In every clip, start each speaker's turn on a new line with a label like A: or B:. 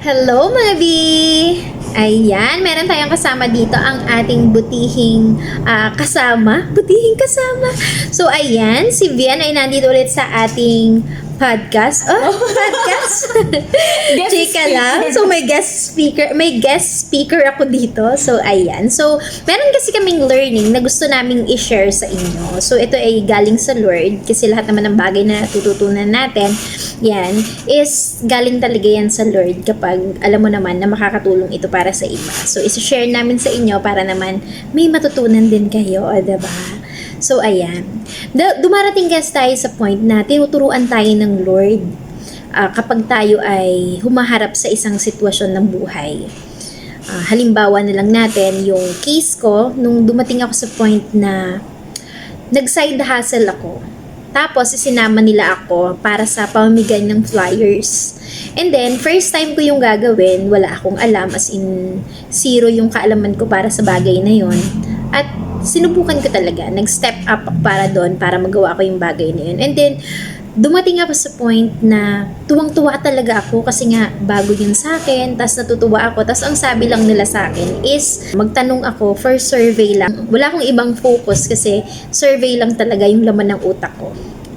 A: Hello, mga B! Ayan, meron tayong kasama dito ang ating butihing ah, kasama. Butihing kasama. So, ayan, si Vian ay nandito ulit sa ating podcast. Oh, podcast?
B: Guest
A: Chika lang. So, may guest speaker, may guest speaker ako dito. So, ayan. So, meron kasi kaming learning na gusto naming i-share sa inyo. So, ito ay galing sa Lord kasi lahat naman ng bagay na natututunan natin, yan, is galing talaga yan sa Lord kapag alam mo naman na makakatulong ito para sa iba. So, isi-share namin sa inyo para naman may matutunan din kayo, o, diba? So, ayan. Da- dumarating kasi tayo sa point na tinuturuan tayo ng Lord ah, kapag tayo ay humaharap sa isang sitwasyon ng buhay. Ah, halimbawa na lang natin yung case ko nung dumating ako sa point na nag-side hustle ako. Tapos, isinama nila ako para sa pamamigay ng flyers. And then, first time ko yung gagawin, wala akong alam, as in, zero yung kaalaman ko para sa bagay na yon At sinubukan ko talaga, nag-step up para doon, para magawa ko yung bagay na yun. And then, dumating ako sa point na tuwang-tuwa talaga ako kasi nga bago yun sa akin, tas natutuwa ako. Tas ang sabi lang nila sa akin is magtanong ako for survey lang. Wala akong ibang focus kasi survey lang talaga yung laman ng utak ko.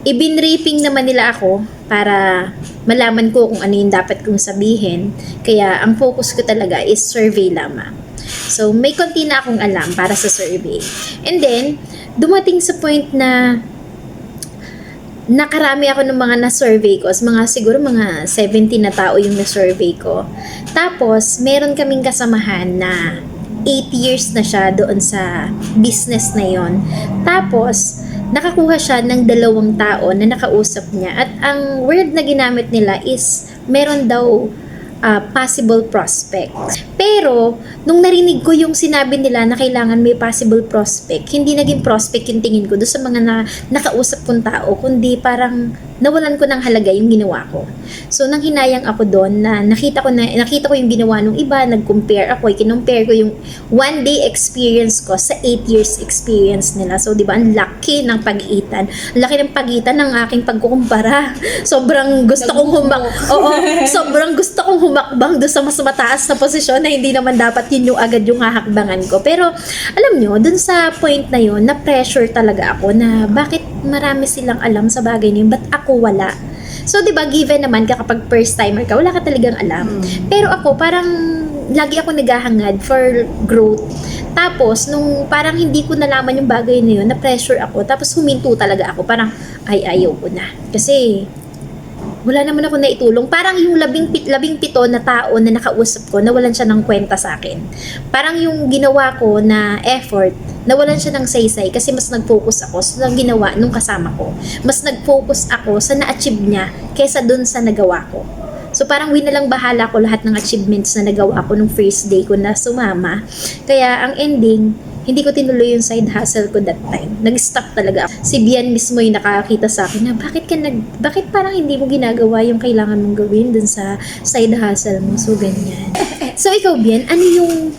A: Ibinraping naman nila ako para malaman ko kung ano yung dapat kong sabihin. Kaya ang focus ko talaga is survey lamang. So, may konti na akong alam para sa survey. And then, dumating sa point na nakarami ako ng mga na-survey ko. Mga siguro mga 70 na tao yung na-survey ko. Tapos, meron kaming kasamahan na 8 years na siya doon sa business na yon. Tapos, nakakuha siya ng dalawang tao na nakausap niya. At ang word na ginamit nila is, meron daw ah, possible prospect. Pero, nung narinig ko yung sinabi nila na kailangan may possible prospect, hindi naging prospect yung tingin ko doon sa mga na, nakausap kong tao, kundi parang nawalan ko ng halaga yung ginawa ko. So, nang hinayang ako doon na nakita ko na nakita ko yung ginawa ng iba, nag-compare ako, kinumpare ko yung one day experience ko sa 8 years experience nila. So, di ba, ang laki ng pagitan. Ang laki ng pagitan ng aking pagkukumpara. Sobrang gusto kong humak... Oo, sobrang gusto kong humakbang doon sa mas mataas na posisyon na hindi naman dapat yun yung agad yung hahakbangan ko. Pero, alam nyo, dun sa point na yun, na-pressure talaga ako na bakit marami silang alam sa bagay na yun, ba't ako wala? So, di ba, given naman ka kapag first timer ka, wala ka talagang alam. Pero ako, parang lagi ako naghahangad for growth. Tapos, nung parang hindi ko nalaman yung bagay na yun, na-pressure ako. Tapos, huminto talaga ako. Parang, ay, ayaw ko na. Kasi, wala naman ako naitulong. Parang yung labing, pit, labing pito na tao na nakausap ko, nawalan siya ng kwenta sa akin. Parang yung ginawa ko na effort, nawalan siya ng saysay kasi mas nag-focus ako sa ginawa nung kasama ko. Mas nag-focus ako sa na-achieve niya kesa dun sa nagawa ko. So parang winalang bahala ko lahat ng achievements na nagawa ko nung first day ko na sumama. Kaya ang ending, hindi ko tinuloy yung side hustle ko that time. Nag-stop talaga ako. Si Bian mismo yung nakakita sa akin na bakit ka nag, bakit parang hindi mo ginagawa yung kailangan mong gawin dun sa side hustle mo. So, ganyan. So, ikaw, Bian, ano yung,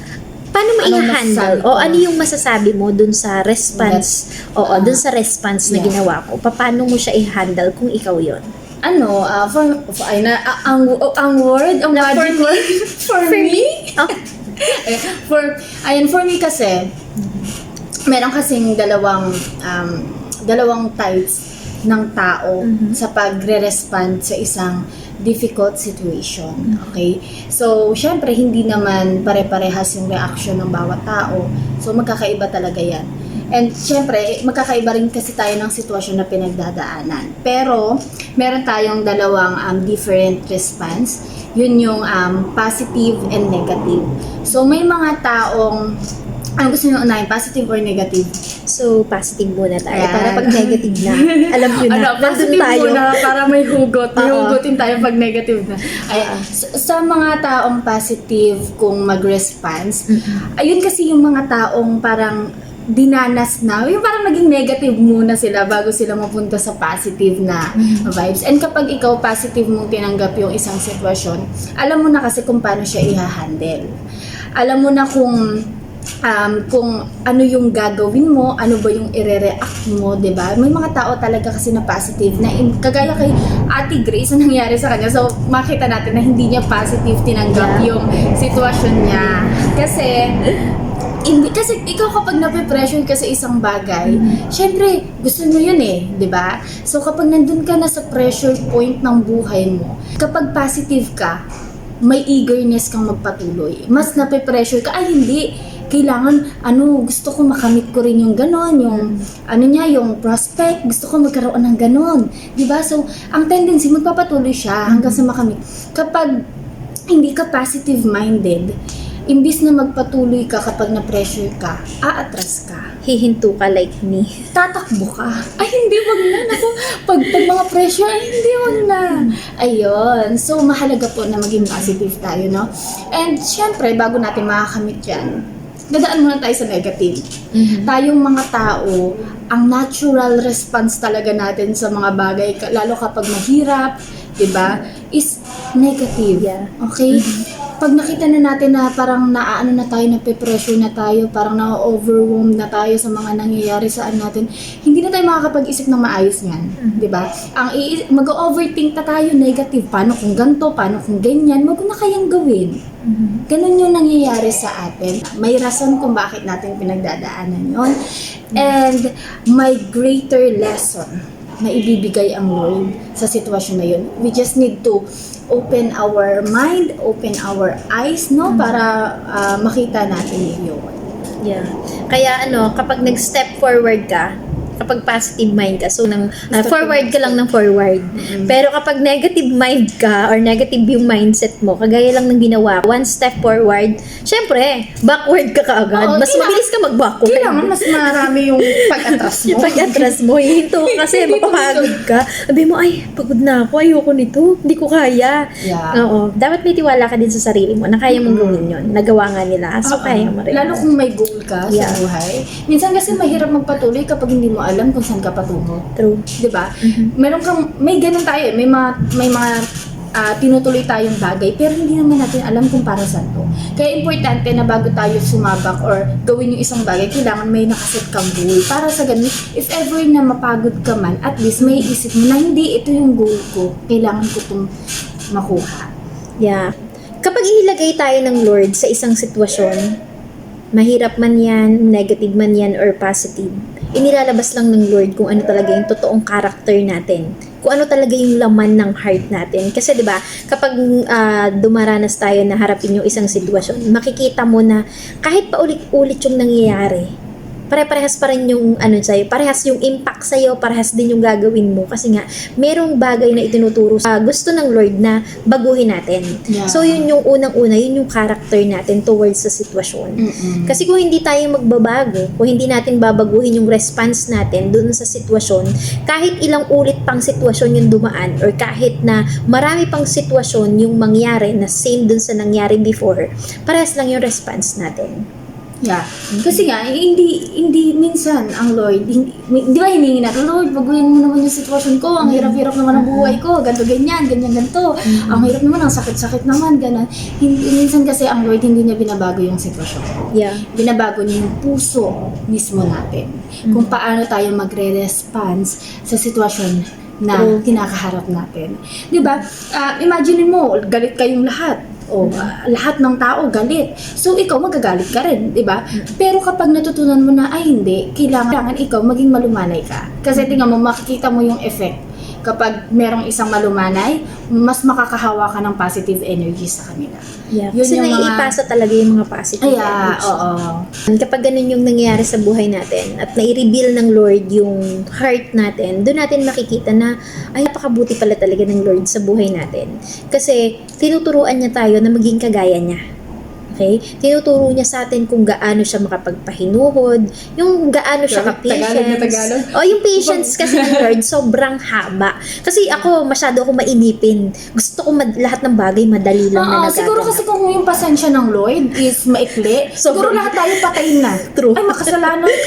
A: paano mo i-handle? O ano yung masasabi mo dun sa response? Oo, dun sa response na ginawa ko. Paano mo siya i-handle kung ikaw yon
B: ano, ah, for, for, ay, na, ah, ang, ang word, ang
A: Na for me?
B: word, for, me,
A: Oh,
B: Eh, for, ayun, for me kasi, meron kasing dalawang, um, dalawang types ng tao
A: Mhm.
B: sa pagre-respond sa isang difficult situation. Okay? So, syempre, hindi naman pare-parehas yung reaction ng bawat tao. So, magkakaiba talaga yan. And syempre, magkakaiba rin kasi tayo ng sitwasyon na pinagdadaanan. Pero, meron tayong dalawang um, different response. Yun yung um, positive and negative. So, may mga taong, ano gusto nyo unahin, positive or negative?
A: so, positive muna tayo.
B: Ayan.
A: Para pag negative na, alam nyo na,
B: ano, positive
A: tayo.
B: muna para may hugot. May
A: Oo.
B: hugutin tayo pag negative na. Ay,
A: Oo.
B: sa, sa mga taong positive kung mag-response, ayun kasi yung mga taong parang dinanas na, yung parang naging negative muna sila bago sila mapunta sa positive na
A: Mhm.
B: vibes. And kapag ikaw positive mong tinanggap yung isang sitwasyon, alam mo na kasi kung paano siya i-handle. Alam mo na kung um, kung ano yung gagawin mo, ano ba yung ire-react mo, ba? May mga tao talaga kasi na positive na in, kagaya kay Ate Grace na nangyari sa kanya. So makita natin na hindi niya positive tinanggap
A: Yeah.
B: yung sitwasyon niya. Kasi hindi kasi ikaw kapag nape-pressure ka sa isang bagay, syempre gusto mo yun eh, 'di ba? So kapag nandun ka na sa pressure point ng buhay mo, kapag positive ka, may eagerness kang magpatuloy. Mas nape-pressure ka, ay hindi, kailangan, ano, gusto ko makamit ko rin yung ganon, yung, ano niya, yung prospect, gusto ko magkaroon ng ganon. 'Di ba So, ang tendency, magpapatuloy siya hanggang sa makamit. Kapag hindi ka positive-minded, imbis na magpatuloy ka kapag na-pressure ka, aatras ka
A: Hihinto ka like me.
B: tatakbo ka. Ay, hindi, wag na. Naku, pag, pag mga pressure, ay, hindi, wag na. Ayun. So, mahalaga po na maging positive tayo, no? And, syempre, bago natin makakamit yan, dadaan muna tayo sa negative. Tayong mga tao, ang natural response talaga natin sa mga bagay, lalo kapag mahirap, 'di ba is negative.
A: Yeah.
B: Okay? Pag nakita na natin na parang naaano na tayo, nape-pressure na tayo, parang na-overwhelmed na tayo sa mga nangyayari saan natin, hindi na tayo makakapag-isip ng maayos niyan. 'Di ba? Ang mag-overthink na tayo, negative. Paano kung ganto? Paano kung ganyan? Wag na kayang gawin. Ganun yung nangyayari sa atin. May rason kung bakit natin pinagdadaanan yon And may greater lesson na ibibigay ang Lord sa sitwasyon na yun. We just need to open our mind, open our eyes, no? Para ah, makita natin yun.
A: Yeah. Kaya ano, kapag nag-step forward ka, kapag positive mind ka, so nang
B: Step
A: forward ka lang ng forward.
B: Mm-hmm.
A: Pero kapag negative mind ka or negative yung mindset mo, kagaya lang ng ginawa, one step forward, syempre, backward ka kaagad.
B: Oo,
A: Mas
B: kailangan-
A: mabilis ka mag-backward.
B: Kailangan mas marami yung pag-atras mo.
A: Yung pag-atras mo, hihinto ka kasi mapapagod ka. Sabi mo, ay, pagod na ako, ayoko nito, hindi ko kaya.
B: Yeah.
A: Oo. Dapat may tiwala ka din sa sarili mo na kaya mong gawin yun. Nagawa nga nila. So,
B: Oo.
A: kaya mo rin.
B: Lalo kung may goal ka
A: Yeah.
B: sa buhay. Minsan kasi mahirap magpatuloy kapag hindi mo alam kung saan ka patungo.
A: True.
B: 'Di ba? Meron kang may ganun tayo, eh. may mga may mga ah, tinutuloy tayong bagay pero hindi naman natin alam kung para saan to. Kaya importante na bago tayo sumabak or gawin yung isang bagay, kailangan may nakaset kang goal. Para sa ganun, if ever na mapagod ka man, at least may isip mo na hindi ito yung goal ko. Kailangan ko itong makuha.
A: Yeah. Kapag inilagay tayo ng Lord sa isang sitwasyon, mahirap man yan, negative man yan, or positive, inilalabas lang ng Lord kung ano talaga yung totoong character natin. Kung ano talaga yung laman ng heart natin. Kasi 'di ba kapag ah, dumaranas tayo na harapin yung isang sitwasyon, makikita mo na kahit pa ulit-ulit yung nangyayari, pare-parehas pa rin yung ano sa'yo, parehas yung impact sa'yo, parehas din yung gagawin mo. Kasi nga, merong bagay na itinuturo sa gusto ng Lord na baguhin natin.
B: Yeah.
A: So, yun yung unang-una, yun yung character natin towards sa sitwasyon.
B: Mm-mm.
A: Kasi kung hindi tayo magbabago, kung hindi natin babaguhin yung response natin dun sa sitwasyon, kahit ilang ulit pang sitwasyon yung dumaan, or kahit na marami pang sitwasyon yung mangyari na same dun sa nangyari before, parehas lang yung response natin.
B: Yeah. Kasi nga, hindi, hindi minsan ang Lord, hindi, di ba hiningi natin, Lord, baguhin mo naman yung sitwasyon ko, ang hirap-hirap naman ang buhay ko, ganto ganyan, ganyan, ganto. Ang hirap naman, ang sakit-sakit naman, ganon. Hindi, minsan kasi ang Lord, hindi niya binabago yung sitwasyon.
A: Yeah.
B: Binabago niya yung puso mismo natin. Kung paano tayo magre-response sa sitwasyon na
A: True.
B: kinakaharap natin. 'Di ba? Ah, imagine mo, galit kayong lahat. O ah, lahat ng tao galit. So ikaw magagalit ka rin, 'di ba? Pero kapag natutunan mo na ay hindi, kailangan, kailangan ikaw maging malumanay ka. Kasi tingnan mo makikita mo yung effect. Kapag merong isang malumanay, mas makakahawa ka ng positive energy sa kanila.
A: Yeah.
B: Yun
A: Kasi
B: yung mga-
A: naiipasa talaga yung mga positive
B: Ay, ah,
A: energy.
B: oo.
A: Kapag ganun yung nangyayari sa buhay natin at nai-reveal ng Lord yung heart natin, doon natin makikita na ay napakabuti pala talaga ng Lord sa buhay natin. Kasi tinuturuan niya tayo na maging kagaya niya. Okay? Tinuturo niya sa atin kung gaano siya makapagpahinuhod, yung gaano siya
B: Grabe, Tagalog na
A: ka-patience.
B: Tagalog.
A: O, yung patience kasi ng Lord, sobrang haba. Kasi ako, masyado ako mainipin. Gusto ko mad- lahat ng bagay madali lang na
B: Oo,
A: nagaganap.
B: siguro kasi kung yung pasensya ng Lloyd is maikli, siguro lahat tayo patayin na.
A: True.
B: Ay, makasalanan ka.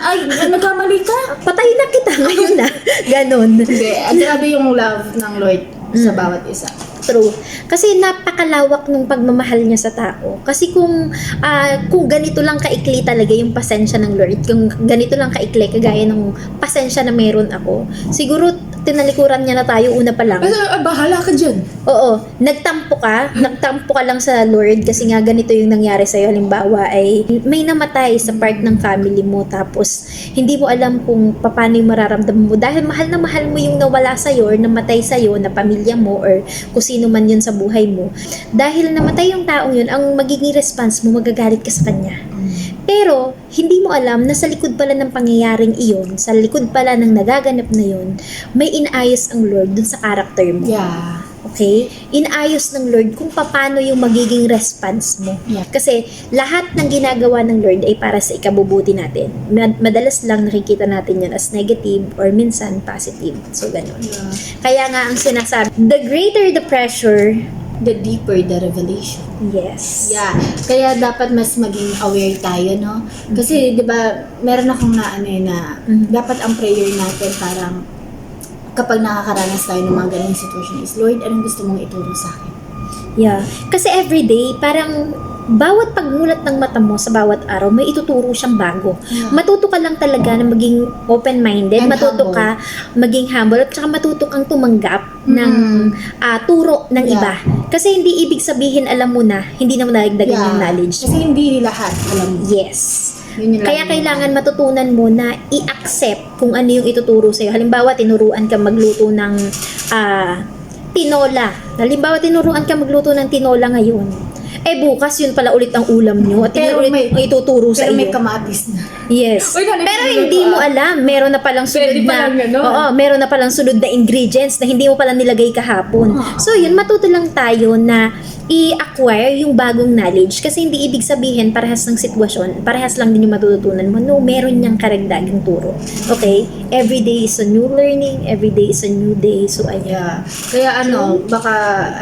B: Ay, nagkamali ka.
A: Patay na kita ngayon na. Ganon.
B: Hindi, ah, grabe yung love ng Lloyd sa bawat isa.
A: True. Kasi napakalawak ng pagmamahal niya sa tao. Kasi kung ah, kung ganito lang kaikli talaga yung pasensya ng Lord, kung ganito lang kaikli kagaya ng pasensya na meron ako, siguro tinalikuran niya na tayo una pa lang.
B: Basta, ah, bahala ka dyan.
A: Oo, nagtampo ka, nagtampo ka lang sa Lord kasi nga ganito yung nangyari sa'yo. Halimbawa ay may namatay sa part ng family mo tapos hindi mo alam kung paano yung mararamdaman mo dahil mahal na mahal mo yung nawala sa'yo or namatay sa'yo na pamilya mo or kung sino man yun sa buhay mo. Dahil namatay yung taong yun, ang magiging response mo, magagalit ka sa kanya. Pero, hindi mo alam na sa likod pala ng pangyayaring iyon, sa likod pala ng nagaganap na yun, may inayos ang Lord dun sa character mo.
B: Yeah.
A: Okay? Inayos ng Lord kung paano yung magiging response mo.
B: Yeah.
A: Kasi lahat ng ginagawa ng Lord ay para sa ikabubuti natin. Mad- Madalas lang nakikita natin yan as negative or minsan positive. So, ganun.
B: yeah.
A: Kaya nga ang sinasabi, the greater the pressure,
B: The deeper the revelation.
A: yes.
B: Yeah. Kaya dapat mas maging aware tayo, no? Kasi, di ba, meron akong na ano eh, na
A: Mhm.
B: dapat ang prayer natin parang kapag nakakaranas tayo ng mga ganung sitwasyon is, Lord, anong gusto mong ituro sa akin?
A: Yeah. Kasi everyday, parang bawat pagmulat ng mata mo sa bawat araw, may ituturo siyang bago.
B: Yeah.
A: Matuto ka lang talaga na maging open-minded,
B: And
A: matuto
B: humble.
A: ka maging humble, at saka matuto kang tumanggap ng
B: Mm.
A: ah, turo ng
B: Yeah.
A: iba. Kasi hindi ibig sabihin alam mo na, hindi naman nalagdagan
B: Yeah.
A: yung knowledge.
B: Kasi hindi lahat, alam mo.
A: Yes.
B: Yun yung
A: Kaya
B: lang-
A: kailangan matutunan mo na i-accept kung ano yung ituturo sa'yo. Halimbawa, tinuruan ka magluto ng ah, tinola. Halimbawa, tinuruan ka magluto ng tinola ngayon. Eh bukas yun pala ulit ang ulam nyo at
B: Pero
A: yun ulit
B: may-
A: ang ituturo sa
B: Pero may
A: iyo.
B: kamatis na.
A: Yes.
B: Uy,
A: Pero hindi mo
B: ah.
A: alam, meron na palang sunod
B: Pwede
A: na
B: palang ganon.
A: Oo, meron na palang sunod na ingredients na hindi mo pala nilagay kahapon.
B: Ah.
A: So, yun matuto lang tayo na i-acquire yung bagong knowledge kasi hindi ibig sabihin parehas ng sitwasyon, parehas lang din yung matututunan mo. No, meron niyang karagdagang turo. Okay? Every day is a new learning, every day is a new day. So, ayun.
B: Yeah. Kaya ano, baka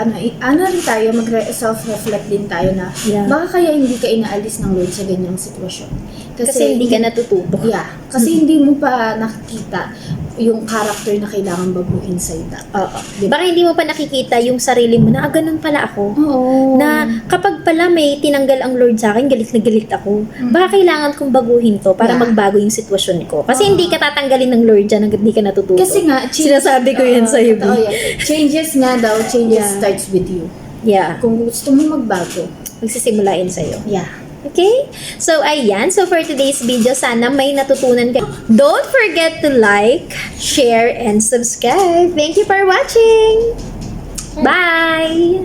B: ano, ano rin tayo, mag-self-reflect din tayo na
A: Yeah.
B: baka kaya hindi ka inaalis ng Lord sa ganyang sitwasyon.
A: Kasi, hindi ka natututo.
B: Yeah. Kasi hindi mo pa nakikita yung character na kailangan baguhin sa ita.
A: Oo.
B: Diba?
A: Baka hindi mo pa nakikita yung sarili mo na, ah, ganun pala ako.
B: Oo.
A: na kapag pala may tinanggal ang Lord sa akin, galit na galit ako.
B: Mm.
A: Baka kailangan kong baguhin to para
B: Yeah.
A: magbago yung sitwasyon ko. Kasi
B: Oo.
A: hindi ka tatanggalin ng Lord dyan hanggat hindi ka natututo.
B: kasi nga, change-
A: Sinasabi ko yan
B: Oo,
A: sa'yo,
B: totoo
A: B.
B: yan. Changes nga daw, changes
A: Yeah.
B: starts with you.
A: Yeah.
B: Kung gusto mo magbago,
A: Magsisimulain sa'yo.
B: yeah.
A: Okay? So, ayan. So, for today's video, sana may natutunan ka. Don't forget to like, share, and subscribe. Thank you for watching! Bye!